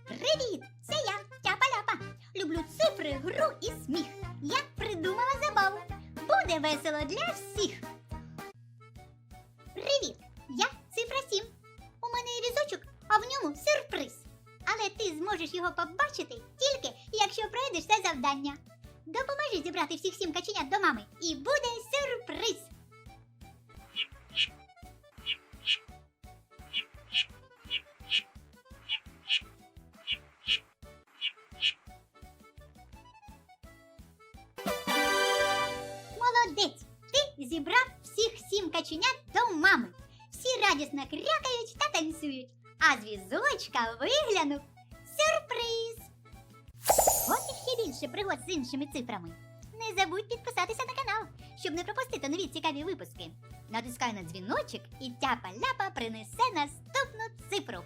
Привіт! Це я, Тяпа-ляпа. Люблю цифри, гру і сміх. Я придумала забаву. Буде весело для всіх. Привіт! Я цифра 7. У мене є візочок, а в ньому сюрприз. Але ти зможеш його побачити тільки, якщо пройдеш це завдання. Допоможи зібрати всіх сім каченят до мами, і буде Молодець! Ти зібрав всіх сім каченят до мами. Всі радісно крякають та танцюють. А з візочка виглянув сюрприз. От ще більше пригод з іншими цифрами. Не забудь підписатися на канал, щоб не пропустити нові цікаві випуски. Натискай на дзвіночок і тяпа-ляпа принесе наступну цифру.